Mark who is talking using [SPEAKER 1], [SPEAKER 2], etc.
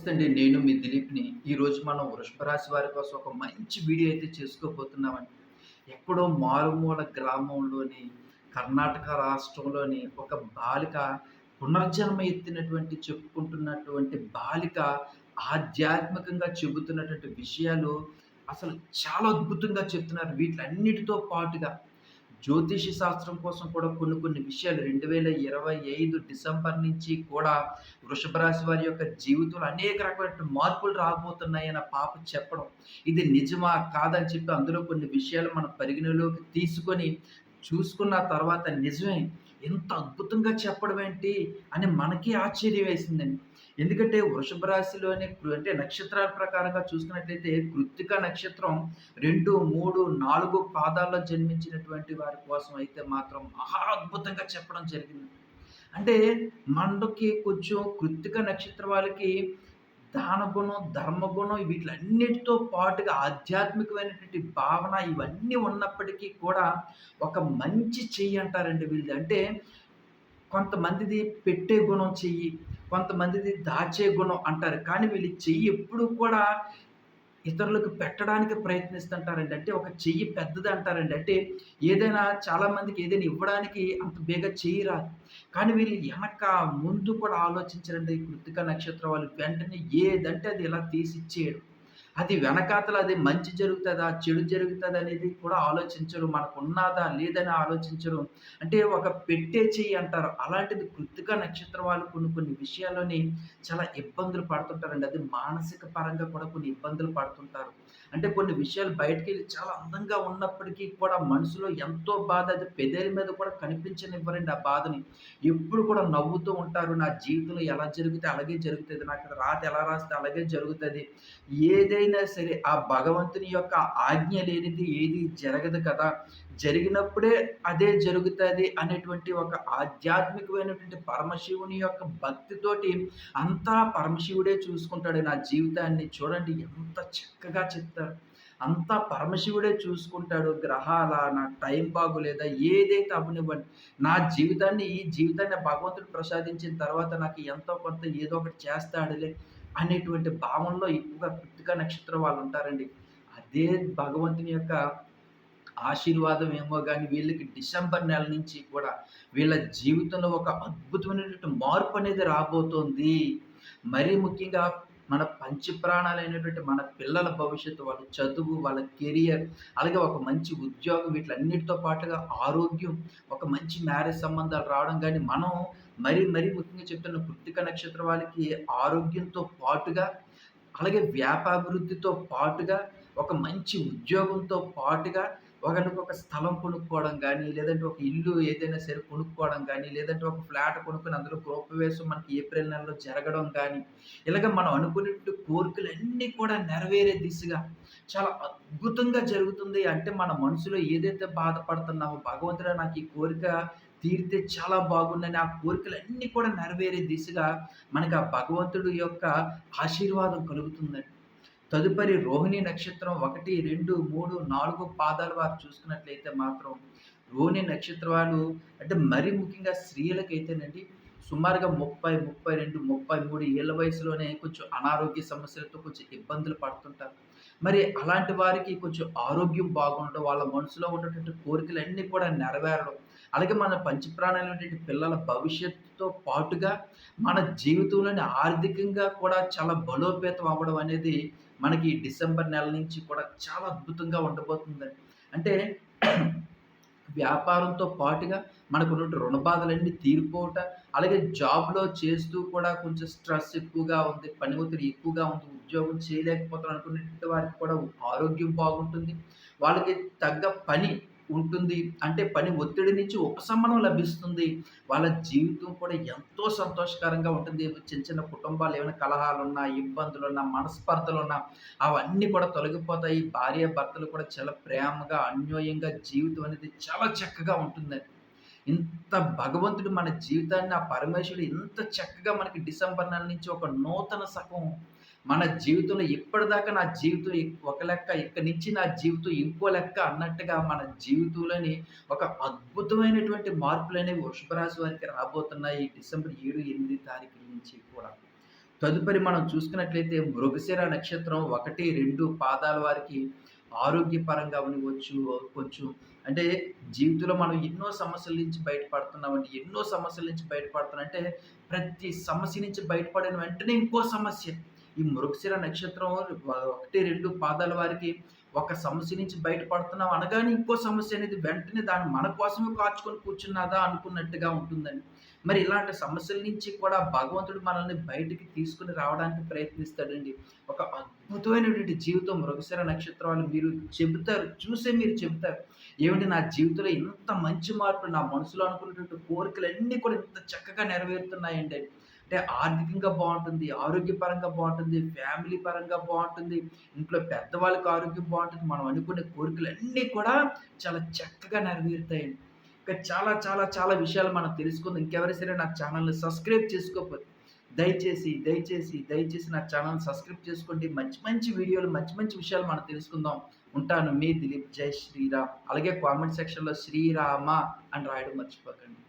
[SPEAKER 1] నమస్తే అండి. నేను మీ దిలీప్ని. ఈరోజు మనం వృషభ రాశి వారి కోసం ఒక మంచి వీడియో అయితే చేసుకోబోతున్నామండి. ఎక్కడో మారుమూల గ్రామంలోని కర్ణాటక రాష్ట్రంలోని ఒక బాలిక పునర్జన్మ ఎత్తినటువంటి చెప్పుకుంటున్నటువంటి బాలిక ఆధ్యాత్మికంగా చెబుతున్నటువంటి విషయాలు అసలు చాలా అద్భుతంగా చెప్తున్నారు. వీటిలన్నిటితో పాటుగా జ్యోతిష శాస్త్రం కోసం కూడా కొన్ని కొన్ని విషయాలు రెండు వేల ఇరవై ఐదు డిసెంబర్ నుంచి కూడా వృషభ రాశి వారి యొక్క జీవితంలో అనేక రకమైన మార్పులు రాబోతున్నాయన్న పాప చెప్పడం. ఇది నిజమా? కాదని చెప్పి అందులో కొన్ని విషయాలు మన పరిగణలోకి తీసుకొని చూసుకున్న తర్వాత నిజమే. ఎంత అద్భుతంగా చెప్పడం ఏంటి? అని మనకి ఆశ్చర్యం వేసిందండి. ఎందుకంటే వృషభ రాశిలోని అంటే నక్షత్రాల ప్రకారంగా చూసుకున్నట్లయితే కృత్తిక నక్షత్రం రెండు మూడు నాలుగు పాదాల్లో జన్మించినటువంటి వారి కోసం అయితే మాత్రం మహా అద్భుతంగా చెప్పడం జరిగింది. అంటే మనకి కొంచెం కృత్తిక నక్షత్ర వాళ్ళకి దానగుణం ధర్మగుణం వీటిలన్నిటితో పాటుగా ఆధ్యాత్మికమైనటువంటి భావన ఇవన్నీ ఉన్నప్పటికీ కూడా ఒక మంచి చెయ్యి అంటారండి వీళ్ళది. అంటే కొంతమందిది పెట్టే గుణం చెయ్యి కొంతమందిది దాచే గుణం అంటారు. కానీ వీళ్ళు చెయ్యి ఎప్పుడు కూడా ఇతరులకు పెట్టడానికి ప్రయత్నిస్తుంటారండి. అంటే ఒక చెయ్యి పెద్దది అంటారండి. అంటే ఏదైనా చాలామందికి ఏదైనా ఇవ్వడానికి అంత బేగా చెయ్యి రాదు. కానీ వీళ్ళు వెనక ముందు కూడా ఆలోచించరండి. కృతిక నక్షత్రం వాళ్ళు వెంటనే ఏదంటే అది ఇలా తీసి ఇచ్చేయడం. అది వెనకాతల అది మంచి జరుగుతుందా చెడు జరుగుతుంది అనేది కూడా ఆలోచించరు మనకు ఉన్నదా లేదని ఆలోచించరు. అంటే ఒక పెట్టే చెయ్యి అంటారు. అలాంటిది కృతిక నక్షత్రం వాళ్ళు కొన్ని కొన్ని విషయాల్లోని చాలా ఇబ్బందులు పడుతుంటారండి. అది మానసిక పరంగా కూడా కొన్ని ఇబ్బందులు పడుతుంటారు. అంటే కొన్ని విషయాలు బయటికి వెళ్ళి చాలా అందంగా ఉన్నప్పటికీ కూడా మనసులో ఎంతో బాధ అది పెదేల మీద కూడా కనిపించనివ్వరండి ఆ బాధని. ఎప్పుడు కూడా నవ్వుతూ ఉంటారు నా జీవితంలో ఎలా జరిగితే అలాగే జరుగుతుంది నాకు రాత ఎలా రాస్తే అలాగే జరుగుతుంది. ఏదైనా సరే ఆ భగవంతుని యొక్క ఆజ్ఞ లేనిది ఏది జరగదు కదా. జరిగినప్పుడే అదే జరుగుతుంది అనేటువంటి ఒక ఆధ్యాత్మికమైనటువంటి పరమశివుని యొక్క భక్తితోటి అంతా పరమశివుడే చూసుకుంటాడు నా జీవితాన్ని. చూడండి ఎంత చక్కగా చెప్తారు. అంతా పరమశివుడే చూసుకుంటాడు. గ్రహాల నా టైం బాగులేదా? ఏదైతే అవనివ్వండి. నా జీవితాన్ని ఈ జీవితాన్ని భగవంతుడు ప్రసాదించిన తర్వాత నాకు ఎంతో కొంత ఏదో ఒకటి చేస్తాడులే. అనేటువంటి భావనలో ఎక్కువగా కృతిక నక్షత్రం వాళ్ళు ఉంటారండి. అదే భగవంతుని యొక్క ఆశీర్వాదం ఏమో కానీ వీళ్ళకి డిసెంబర్ నెల నుంచి కూడా వీళ్ళ జీవితంలో ఒక అద్భుతమైనటువంటి మార్పు అనేది రాబోతోంది. మరీ ముఖ్యంగా మన పంచప్రాణాలైనటువంటి మన పిల్లల భవిష్యత్తు వాళ్ళ చదువు వాళ్ళ కెరియర్ అలాగే ఒక మంచి ఉద్యోగం వీటిలన్నిటితో పాటుగా ఆరోగ్యం ఒక మంచి మ్యారేజ్ సంబంధాలు రావడం కానీ మనం మరీ మరీ ముఖ్యంగా చెప్తున్న కృతిక నక్షత్రం వాళ్ళకి ఆరోగ్యంతో పాటుగా అలాగే వ్యాపాభివృద్ధితో పాటుగా ఒక మంచి ఉద్యోగంతో పాటుగా ఒకరికి ఒక స్థలం కొనుక్కోవడం కానీ లేదంటే ఒక ఇల్లు ఏదైనా సరే కొనుక్కోవడం కానీ లేదంటే ఒక ఫ్లాట్ కొనుక్కొని అందులో గృహప్రవేశం మనకి ఏప్రిల్ నెలలో జరగడం కానీ ఇలాగ మనం అనుకునేటువంటి కోరికలన్నీ కూడా నెరవేరే దిశగా చాలా అద్భుతంగా జరుగుతుంది. అంటే మన మనసులో ఏదైతే బాధపడుతున్నామో భగవంతుడు నాకు ఈ కోరిక తీరితే చాలా బాగుందని ఆ కోరికలన్నీ కూడా నెరవేరే దిశగా మనకి ఆ భగవంతుడు యొక్క ఆశీర్వాదం కలుగుతుందండి. తదుపరి రోహిణి నక్షత్రం ఒకటి రెండు మూడు నాలుగు పాదాలు వారు చూసుకున్నట్లయితే మాత్రం రోహిణి నక్షత్రం వాళ్ళు అంటే మరీ ముఖ్యంగా స్త్రీలకైతేనండి సుమారుగా ముప్పై ముప్పై రెండు ముప్పై మూడు ఏళ్ళ వయసులోనే కొంచెం అనారోగ్య సమస్యలతో కొంచెం ఇబ్బందులు పడుతుంటారు. మరి అలాంటి వారికి కొంచెం ఆరోగ్యం బాగుండడం వాళ్ళ మనసులో ఉన్నటువంటి కోరికలన్నీ కూడా నెరవేరడం అలాగే మన పంచప్రాణాలైనటువంటి పిల్లల భవిష్యత్తుతో పాటుగా మన జీవితంలోని ఆర్థికంగా కూడా చాలా బలోపేతం అవ్వడం అనేది మనకి డిసెంబర్ నెల నుంచి కూడా చాలా అద్భుతంగా ఉండబోతుందండి. అంటే వ్యాపారంతో పాటుగా మనకు ఉన్న రుణ బాధలన్నీ తీరిపోవట అలాగే జాబ్లో చేస్తూ కూడా కొంచెం స్ట్రెస్ ఎక్కువగా ఉంది పని ఒత్తిడి ఎక్కువగా ఉంది ఉద్యోగం చేయలేకపోతాం అనుకునేటువంటి వారికి కూడా ఆరోగ్యం బాగుంటుంది. వాళ్ళకి తగ్గ పని ఉంటుంది. అంటే పని ఒత్తిడి నుంచి ఉపశమనం లభిస్తుంది. వాళ్ళ జీవితం కూడా ఎంతో సంతోషకరంగా ఉంటుంది. చిన్న చిన్న కుటుంబాలు ఏమైనా కలహాలు ఉన్నా ఇబ్బందులు ఉన్నా మనస్పర్ధలు ఉన్నా అవన్నీ కూడా తొలగిపోతాయి. భార్య భర్తలు కూడా చాలా ప్రేమగా అన్యోన్యంగా జీవితం అనేది చాలా చక్కగా ఉంటుందండి ఇంత భగవంతుడు మన జీవితాన్ని ఆ పరమేశ్వరుడు ఇంత చక్కగా మనకి డిసెంబర్ నెల నుంచి ఒక నూతన సగం మన జీవితంలో ఇప్పటిదాకా నా జీవితం ఒక లెక్క ఇక్కడి నుంచి నా జీవితం ఇంకో లెక్క అన్నట్టుగా మన జీవితంలోని ఒక అద్భుతమైనటువంటి మార్పులు అనేవి వృషభరాశి వారికి రాబోతున్నాయి డిసెంబర్ ఏడు ఎనిమిది తారీఖుల నుంచి కూడా తదుపరి మనం చూసుకున్నట్లయితే మృగశిర నక్షత్రం 1, 2 పాదాల వారికి ఆరోగ్యపరంగా అవ్వనివ్వచ్చు, కొంచెం అంటే జీవితంలో మనం ఎన్నో సమస్యల నుంచి బయటపడుతున్నామండి. ఎన్నో సమస్యల నుంచి బయటపడుతున్నాం. అంటే ప్రతి సమస్య నుంచి బయటపడిన వెంటనే ఇంకో సమస్య. ఈ మృగశిర నక్షత్రం ఒకటి రెండు పాదాల వారికి ఒక సమస్య నుంచి బయటపడుతున్నాం అనగానే ఇంకో సమస్య అనేది వెంటనే దాన్ని మన కోసమే కాచుకొని కూర్చున్నదా అనుకున్నట్టుగా ఉంటుందండి. మరి ఇలాంటి సమస్యల నుంచి కూడా భగవంతుడు మనల్ని బయటికి తీసుకొని రావడానికి ప్రయత్నిస్తాడండి. ఒక అద్భుతమైనటువంటి జీవితం మృగశిర నక్షత్రాలు మీరు చెబుతారు. చూసే మీరు చెబుతారు. ఏమిటి నా జీవితంలో ఇంత మంచి మార్పులు నా మనసులో అనుకున్నటువంటి కోరికలన్నీ కూడా ఇంత చక్కగా నెరవేరుతున్నాయండి అంటే ఆర్థికంగా బాగుంటుంది ఆరోగ్యపరంగా బాగుంటుంది ఫ్యామిలీ పరంగా బాగుంటుంది ఇంట్లో పెద్దవాళ్ళకి ఆరోగ్యం బాగుంటుంది మనం అనుకునే కోరికలన్నీ కూడా చాలా చక్కగా నెరవేరుతాయండి. ఇంకా చాలా చాలా చాలా విషయాలు మనం తెలుసుకుందాం. ఇంకెవరి సరే నా ఛానల్ని సబ్స్క్రైబ్ చేసుకోకపోతే దయచేసి, దయచేసి, దయచేసి నా ఛానల్ సబ్స్క్రైబ్ చేసుకోండి. మంచి మంచి వీడియోలు, మంచి మంచి విషయాలు మనం తెలుసుకుందాం. ఉంటాను. మీ దిలీప్. జై శ్రీరామ్. అలాగే కామెంట్ సెక్షన్‌లో శ్రీరామ అని రాయడం మర్చిపోకండి.